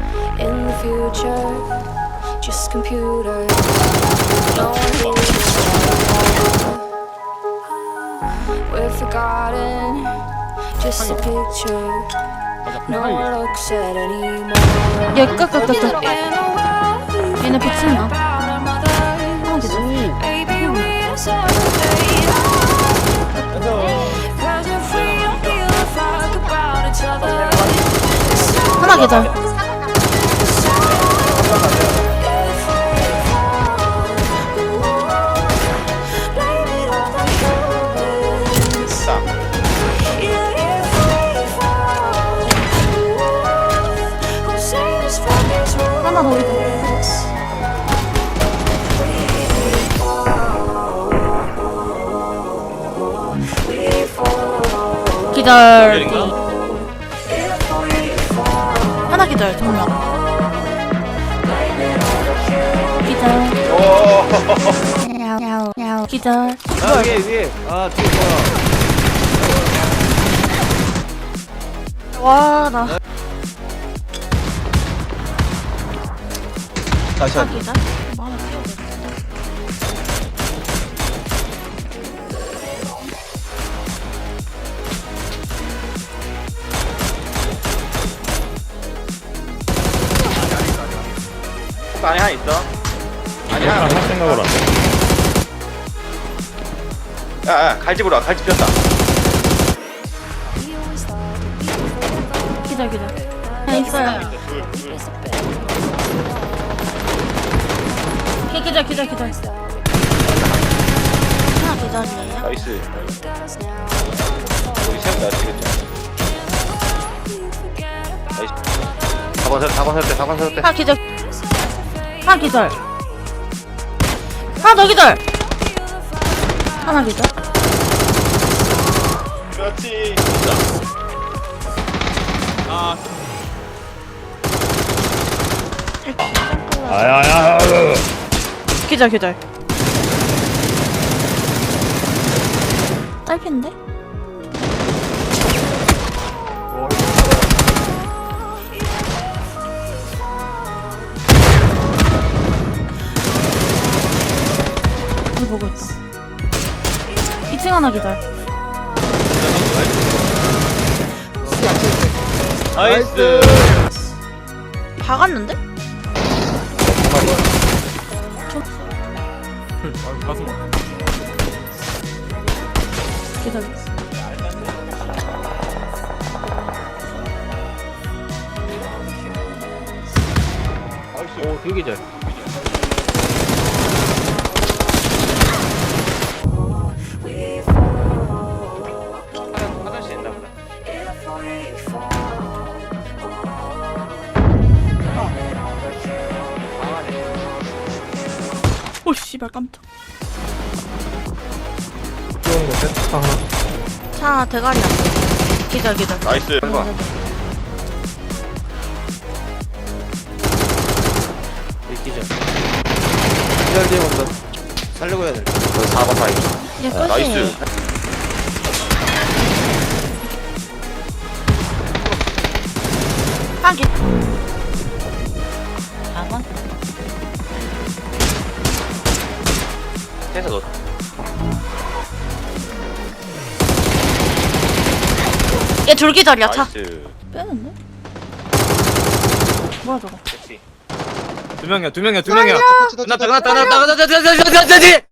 in the future. Just computers. No one hears We're forgotten. Just a picture. No one looks at anymore. 얘 끄끄끄끄 In a world 얘네 붙인다 about our mothers. 하나 기절 Maybe we'll celebrate. Cause if 하나 더 ruins? 기절 기절인가? 하나 기절 정면 기절. 야우 야우 야우 기절. 아 위에 위에. 아 뒤에 뭐야 와나 다시 띄워야 돼 안에 하나 있어. 아니 하나 할 생각으로 안 돼. 야야 갈집으로 와. 갈집 폈다. 기절 기절 그냥 있어요 기- 기절 기절 기절. 하나 기절이에요. 나이스. 여기 세운다 아시겠죠? 나이스. 4번 설 4번 설때 4번 설때. 하나 기절. 하나 기절. 하나 더 기절. 하나 기절. 그렇지. 아. 아야야. 기절 기절. 딸핀데? 이거 보고 있다. 2층 하나 기절. 나이스. 박았는데? 기다려 오 되게 잘 씨발 깜짝. 좋은 거 세트 하나. 차 대가리 안 돼. 기절 기절. 나이스. 봐 기절. 기절 뒤에 온다. 살려고 해야 돼. 4번 사이. 얘 끝이에요. 나이스. 하기 해서 넣 얘 줄기절이야 차 나이스 빼는데? 뭐야 저거 두 명이야 두 명이야 두 명이야 끝났다 끝났다 끝났다 끝났다 끝났다 끝났다